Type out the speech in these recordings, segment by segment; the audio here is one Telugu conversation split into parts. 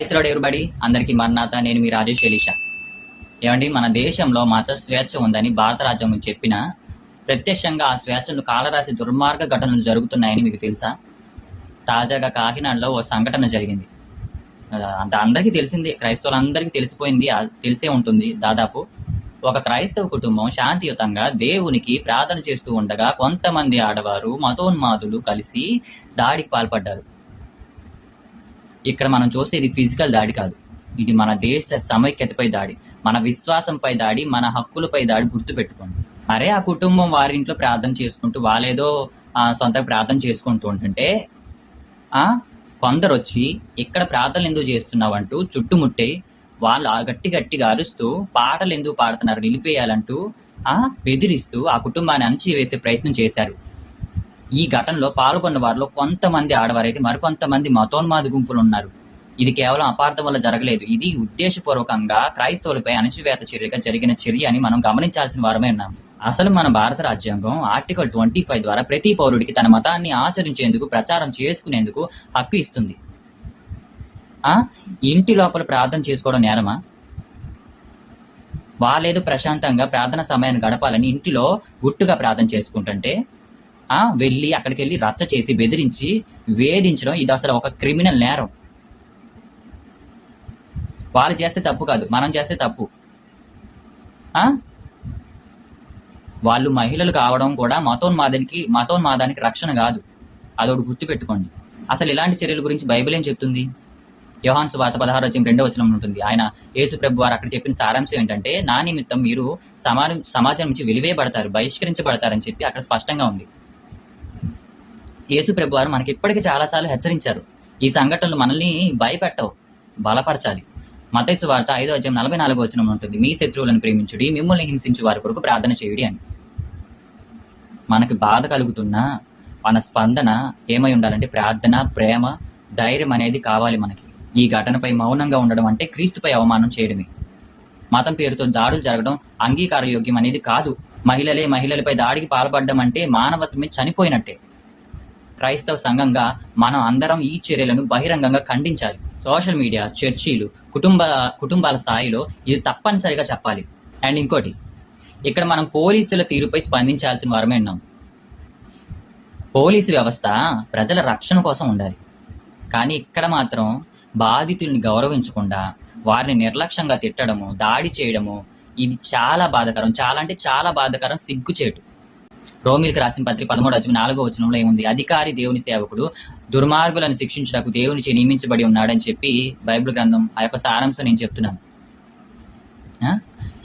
క్రైస్తవుడు ఎవరుబడి అందరికీ మర్నాథ నేను మీ రాజేష్ ఎలీషా. ఏమండి మన దేశంలో మత స్వేచ్ఛ ఉందని భారత రాజ్యాంగం చెప్పిన ప్రత్యక్షంగా ఆ స్వేచ్ఛను కాలరాసి దుర్మార్గ ఘటనలు జరుగుతున్నాయని మీకు తెలుసా? తాజాగా కాకినాడలో ఓ సంఘటన జరిగింది. అంత అందరికీ తెలిసింది క్రైస్తవులందరికీ తెలిసిపోయింది తెలిసే ఉంటుంది. దాదాపు ఒక క్రైస్తవ కుటుంబం శాంతియుతంగా దేవునికి ప్రార్థన చేస్తూ ఉండగా కొంతమంది ఆడవారు మతోన్మాదులు కలిసి దాడికి పాల్పడ్డారు. ఇక్కడ మనం చూస్తే ఇది ఫిజికల్ దాడి కాదు. ఇది మన దేశ సమైక్యతపై దాడి మన విశ్వాసంపై దాడి మన హక్కులపై దాడి గుర్తుపెట్టుకోండి. అరే ఆ కుటుంబం వారింట్లో ప్రార్థన చేసుకుంటూ వాళ్ళేదో సొంత ప్రార్థన చేసుకుంటూ ఉంటుంటే ఆ కొందరు వచ్చి ఇక్కడ ప్రార్థనలు ఎందుకు చేస్తున్నావంటూ చుట్టుముట్టి వాళ్ళు ఆ గట్టి గట్టిగా అరుస్తూ పాటలు ఎందుకు పాడుతున్నారు నిలిపేయాలంటూ ఆ బెదిరిస్తూ ఆ కుటుంబాన్ని అణచివేసే ప్రయత్నం చేశారు. ఈ ఘటనలో పాల్గొన్న వారిలో కొంతమంది ఆడవారైతే మరికొంతమంది మతోన్మాద గుంపులు ఉన్నారు ఇది కేవలం అపార్థం వల్ల జరగలేదు. ఇది ఉద్దేశపూర్వకంగా క్రైస్తవులపై అణచివేత చర్యగా జరిగిన చర్య అని మనం గమనించాల్సిన వారమే ఉన్నాం. అసలు మన భారత రాజ్యాంగం ఆర్టికల్ ట్వంటీ ఫైవ్ ద్వారా ప్రతి పౌరుడికి తన మతాన్ని ఆచరించేందుకు ప్రచారం చేసుకునేందుకు హక్కు ఇస్తుంది. ఆ? ఇంటి లోపల ప్రార్థన చేసుకోవడం నేరమా? వాళ్ళేదో ప్రశాంతంగా ప్రార్థన సమయాన్ని గడపాలని ఇంటిలో గుట్టుగా ప్రార్థన చేసుకుంటుంటే వెళ్ళి అక్కడికి వెళ్ళి రచ్చ చేసి బెదిరించి వేధించడం ఇది అసలు ఒక క్రిమినల్ నేరం. వాళ్ళు చేస్తే తప్పు కాదు మనం చేస్తే తప్పు. వాళ్ళు మహిళలు కావడం కూడా మతోన్మాదానికి మతోన్మాదానికి రక్షణ కాదు. అదొకటి గుర్తుపెట్టుకోండి. అసలు ఇలాంటి చర్యల గురించి బైబిల్ ఏం చెప్తుంది? యోహాన్ వాత పదహారు వచ్చిన రెండో వచనం ఉంటుంది. ఆయన యేసు ప్రభు వారు అక్కడ చెప్పిన సారాంశం ఏంటంటే నా నిమిత్తం మీరు సమాజం సమాజం నుంచి వెలివేయబడతారు బహిష్కరించబడతారని చెప్పి అక్కడ స్పష్టంగా ఉంది. యేసు ప్రభు వారు మనకి ఇప్పటికీ చాలాసార్లు హెచ్చరించారు. ఈ సంఘటనలు మనల్ని భయపెట్టవు బలపరచాలి. మతైసు వార్త ఐదో అధ్యాయం నలభై నాలుగో వచనం ఉంటుంది. మీ శత్రువులను ప్రేమించుడి మిమ్మల్ని హింసించు వారి కొరకు ప్రార్థన చేయుడి అని. మనకి బాధ కలుగుతున్నా మన స్పందన ఏమై ఉండాలంటే ప్రార్థన ప్రేమ ధైర్యం అనేది కావాలి మనకి. ఈ ఘటనపై మౌనంగా ఉండడం అంటే క్రీస్తుపై అవమానం చేయడమే. మతం పేరుతో దాడులు జరగడం అంగీకార యోగ్యం అనేది కాదు. మహిళలే మహిళలపై దాడికి పాల్పడడం అంటే మానవత్వమే చనిపోయినట్టే. క్రైస్తవ సంఘంగా మనం అందరం ఈ చర్యలను బహిరంగంగా ఖండించాలి. సోషల్ మీడియా చర్చీలు కుటుంబ కుటుంబాల స్థాయిలో ఇది తప్పనిసరిగా చెప్పాలి. అండ్ ఇంకోటి ఇక్కడ మనం పోలీసుల తీరుపై స్పందించాల్సిన వారమే ఉన్నాం పోలీసు వ్యవస్థ ప్రజల రక్షణ కోసం ఉండాలి. కానీ ఇక్కడ మాత్రం బాధితుల్ని గౌరవించకుండా వారిని నిర్లక్ష్యంగా తిట్టడము దాడి చేయడము ఇది చాలా బాధాకరం. చాలా అంటే చాలా బాధాకరం సిగ్గుచేటు. రోమిల్కి రాసిన పత్రిక పదమూడు వచ్చిన నాలుగో వచనంలో ఏముంది? అధికారి దేవుని సేవకుడు దుర్మార్గులను శిక్షించుటకు దేవునిచే నియమించబడి ఉన్నాడని చెప్పి బైబిల్ గ్రంథం ఆ యొక్క సారాంశం నేను చెప్తున్నాను.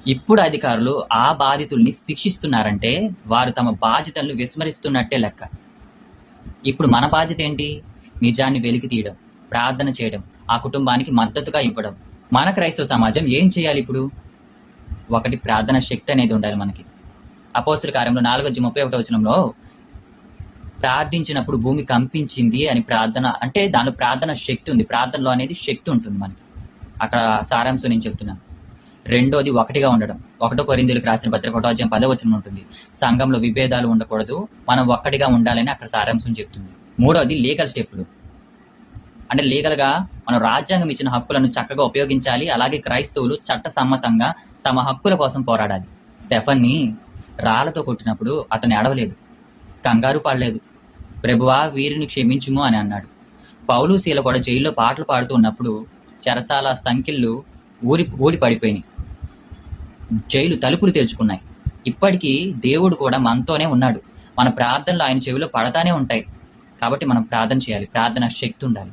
ఇప్పుడు అధికారులు ఆ బాధితుల్ని శిక్షిస్తున్నారంటే వారు తమ బాధ్యతలను విస్మరిస్తున్నట్టే లెక్క. ఇప్పుడు మన బాధ్యత ఏంటి? నిజాన్ని వెలికి తీయడం ప్రార్థన చేయడం ఆ కుటుంబానికి మద్దతుగా ఇవ్వడం. మన క్రైస్తవ సమాజం ఏం చేయాలి ఇప్పుడు? ఒకటి ప్రార్థన శక్తి అనేది ఉండాలి మనకి. అపోస్తుల కార్యంలో నాలుగో అధ్యాయం ముప్పై ఒకటో వచనంలో ప్రార్థించినప్పుడు భూమి కంపించింది అని ప్రార్థన అంటే దాని ప్రార్థన శక్తి ఉంది. ప్రార్థనలో అనేది శక్తి ఉంటుంది మనకి. అక్కడ సారాంశం నేను చెప్తున్నాను. రెండోది ఒకటిగా ఉండడం. ఒకటో కొరిందులకు రాసిన పత్రిక ఒకటో పదవచనం ఉంటుంది. సంఘంలో విభేదాలు ఉండకూడదు. మనం ఒక్కటిగా ఉండాలని అక్కడ సారాంశం చెప్తుంది. మూడోది లీగల్ స్టెప్పులు అంటే లీగల్గా మనం రాజ్యాంగం ఇచ్చిన హక్కులను చక్కగా ఉపయోగించాలి. అలాగే క్రైస్తవులు చట్టసమ్మతంగా తమ హక్కుల కోసం పోరాడాలి. స్టెఫన్ని రాళ్ళతో కొట్టినప్పుడు అతను ఎడవలేదు కంగారు పడలేదు. ప్రభువా వీరిని క్షమించుము అని అన్నాడు. పౌలు శీల కూడా జైల్లో పాటలు పాడుతూ ఉన్నప్పుడు చెరసాల సంఖ్యలు ఊరి ఊడి పడిపోయినాయి. జైలు తలుపులు తెరుచుకున్నాయి. ఇప్పటికీ దేవుడు కూడా మనతోనే ఉన్నాడు. మన ప్రార్థనలు ఆయన చెవిలో పడతానే ఉంటాయి. కాబట్టి మనం ప్రార్థన చేయాలి. ప్రార్థన శక్తి ఉండాలి.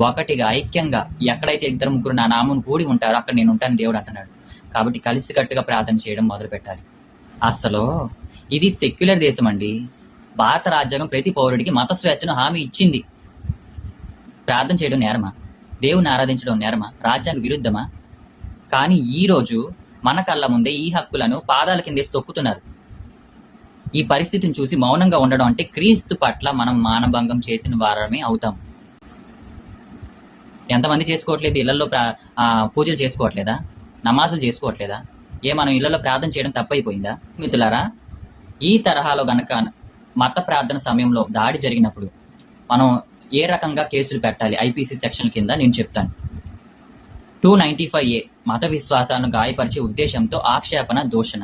ఒకటిగా ఐక్యంగా ఎక్కడైతే ఇద్దరు ముగ్గురు నా నామం కూడి ఉంటారో అక్కడ నేను ఉంటాను దేవుడు అంటున్నాడు. కాబట్టి కలిసికట్టుగా ప్రార్థన చేయడం మొదలు పెట్టాలి అసలు ఇది సెక్యులర్ దేశం అండి భారత రాజ్యాంగం ప్రతి పౌరుడికి మత స్వేచ్ఛను హామీ ఇచ్చింది. ప్రార్థన చేయడం నేరమా? దేవుని ఆరాధించడం నేరమా? రాజ్యాంగ విరుద్ధమా? కానీ ఈ రోజు మన కళ్ళ ముందే ఈ హక్కులను పాదాల కిందేసి తొక్కుతున్నారు. ఈ పరిస్థితిని చూసి మౌనంగా ఉండడం అంటే క్రీస్తు పట్ల మనం మానభంగం చేసిన వారమే అవుతాం. ఎంతమంది చేసుకోవట్లేదు? ఇళ్ళలో పూజలు చేసుకోవట్లేదా? నమాజులు చేసుకోవట్లేదా? ఏ మనం ఇళ్ళలో ప్రార్థన చేయడం తప్పైపోయిందా? మిత్రులారా ఈ తరహాలో గనక మత ప్రార్థన సమయంలో దాడి జరిగినప్పుడు మనం ఏ రకంగా కేసులు పెట్టాలి? ఐపీసీ సెక్షన్ కింద నేను చెప్తాను. టూ నైంటీ ఫైవ్ ఏ మత విశ్వాసాలను గాయపరిచే ఉద్దేశంతో ఆక్షేపణ దూషణ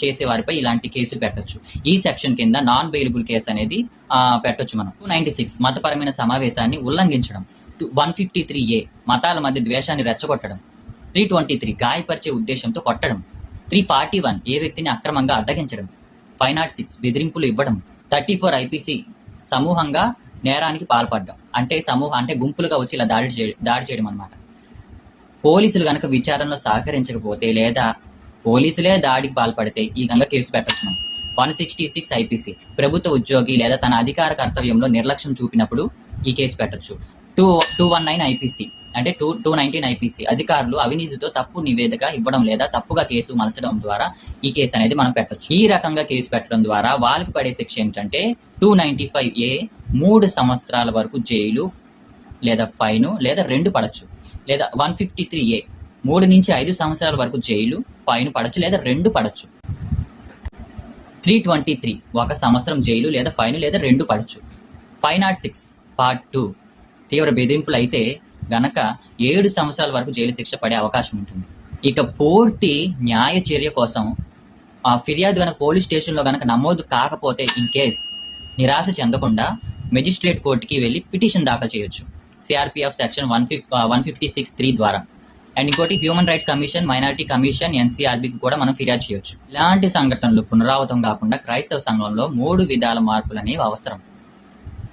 చేసేవారిపై ఇలాంటి కేసులు పెట్టొచ్చు. ఈ సెక్షన్ కింద నాన్ బెయిలబుల్ కేసు అనేది పెట్టొచ్చు మనం. టూ నైంటీ సిక్స్ మతపరమైన సమావేశాన్ని ఉల్లంఘించడం. వన్ ఫిఫ్టీ త్రీ ఏ మతాల మధ్య ద్వేషాన్ని రెచ్చగొట్టడం. త్రీ ట్వంటీ త్రీ గాయపరిచే ఉద్దేశంతో కొట్టడం త్రీ ఫార్టీ వన్ ఏ వ్యక్తిని అక్రమంగా అడ్డగించడం ఫైవ్ నాట్ సిక్స్ బెదిరింపులు ఇవ్వడం థర్టీ ఫోర్ ఐపీసీ సమూహంగా నేరానికి పాల్పడ్డం అంటే సమూహ అంటే గుంపులుగా వచ్చి ఇలా దాడి చే దాడి చేయడం అనమాట పోలీసులు కనుక విచారణలో సహకరించకపోతే లేదా పోలీసులే దాడికి పాల్పడితే ఈ విధంగా కేసు పెట్టచ్చు. వన్ సిక్స్టీ సిక్స్ ఐపీసీ ప్రభుత్వ ఉద్యోగి లేదా తన అధికార కర్తవ్యంలో నిర్లక్ష్యం చూపినప్పుడు ఈ కేసు పెట్టచ్చు. Two two one nine IPC అంటే టూ టూ నైన్టీన్ ఐపీసీ అధికారులు అవినీతితో తప్పు నివేదిక ఇవ్వడం లేదా తప్పుగా కేసు మలచడం ద్వారా ఈ కేసు అనేది మనం పెట్టొచ్చు. ఈ రకంగా కేసు పెట్టడం ద్వారా వాళ్ళకి పడే శిక్ష ఏంటంటే టూ నైన్టీ ఫైవ్ ఏ మూడు సంవత్సరాల వరకు జైలు లేదా ఫైన్ లేదా రెండు పడచ్చు. లేదా వన్ ఫిఫ్టీ త్రీ ఏ మూడు నుంచి ఐదు సంవత్సరాల వరకు జైలు ఫైన్ పడచ్చు లేదా రెండు పడచ్చు. త్రీ ట్వంటీ త్రీ ఒక సంవత్సరం జైలు లేదా ఫైన్ లేదా రెండు పడచ్చు. Five nought six part two తీవ్ర బెదింపులు అయితే గనక ఏడు సంవత్సరాల వరకు జైలు శిక్ష పడే అవకాశం ఉంటుంది. ఇక పూర్తి న్యాయ చర్య కోసం ఆ ఫిర్యాదు గనక పోలీస్ స్టేషన్లో గనక నమోదు కాకపోతే ఇన్ కేస్ నిరాశ చెందకుండా మెజిస్ట్రేట్ కోర్టుకి వెళ్ళి పిటిషన్ దాఖలు చేయొచ్చు. సిఆర్పిఎఫ్ సెక్షన్ వన్ ఫిఫ్ వన్ ఫిఫ్టీ సిక్స్ త్రీ ద్వారా. అండ్ ఇంకోటి human rights commission minority commission ఎన్సీఆర్బికి కూడా మనం ఫిర్యాదు చేయొచ్చు. ఇలాంటి సంఘటనలు పునరావృతం కాకుండా క్రైస్తవ సంఘంలో మూడు విధాల మార్పులు అనేవి అవసరం.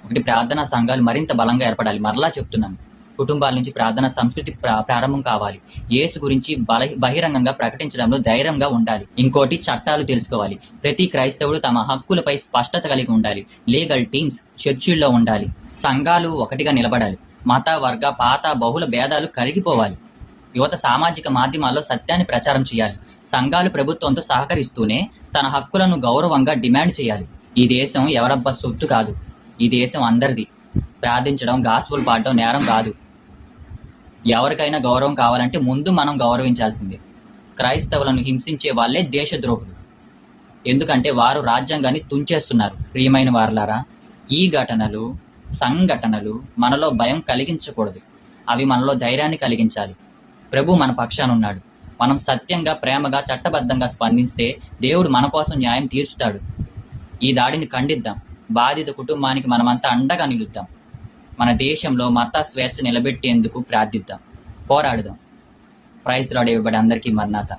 ఒకటి ప్రార్థనా సంఘాలు మరింత బలంగా ఏర్పడాలి. మరలా చెప్తున్నాను. కుటుంబాల నుంచి ప్రార్థన సంస్కృతి ప్రారంభం కావాలి. యేసు గురించి బల బహిరంగంగా ప్రకటించడంలో ధైర్యంగా ఉండాలి. ఇంకోటి చట్టాలు తెలుసుకోవాలి. ప్రతి క్రైస్తవుడు తమ హక్కులపై స్పష్టత కలిగి ఉండాలి. లీగల్ టీమ్స్ చర్చిల్లో ఉండాలి. సంఘాలు ఒకటిగా నిలబడాలి. మత వర్గ పాత బహుళ భేదాలు కరిగిపోవాలి. యువత సామాజిక మాధ్యమాల్లో సత్యాన్ని ప్రచారం చేయాలి. సంఘాలు ప్రభుత్వంతో సహకరిస్తూనే తన హక్కులను గౌరవంగా డిమాండ్ చేయాలి. ఈ దేశం ఎవరబ్బా సొత్తు కాదు. ఈ దేశం అందరిది. ప్రార్థించడం గాసుపులు పాడడం నేరం కాదు. ఎవరికైనా గౌరవం కావాలంటే ముందు మనం గౌరవించాల్సిందే. క్రైస్తవులను హింసించే వాళ్ళే దేశద్రోహులు. ఎందుకంటే వారు రాజ్యాంగాన్ని తుంచేస్తున్నారు. ప్రియమైన వారులారా ఈ ఘటనలు సంఘటనలు మనలో భయం కలిగించకూడదు. అవి మనలో ధైర్యాన్ని కలిగించాలి. ప్రభు మన పక్షాన ఉన్నాడు. మనం సత్యంగా ప్రేమగా చట్టబద్ధంగా స్పందిస్తే దేవుడు మన కోసం న్యాయం తీర్చుతాడు ఈ దాడిని ఖండిద్దాం. బాధిత కుటుంబానికి మనమంతా అండగా నిలుద్దాం. మన దేశంలో మత స్వేచ్ఛ నిలబెట్టేందుకు ప్రార్థిద్దాం. పోరాడుదాం. ప్రైజ్ రాడ్ ఇవ్వబడి అందరికీ మర్నాథ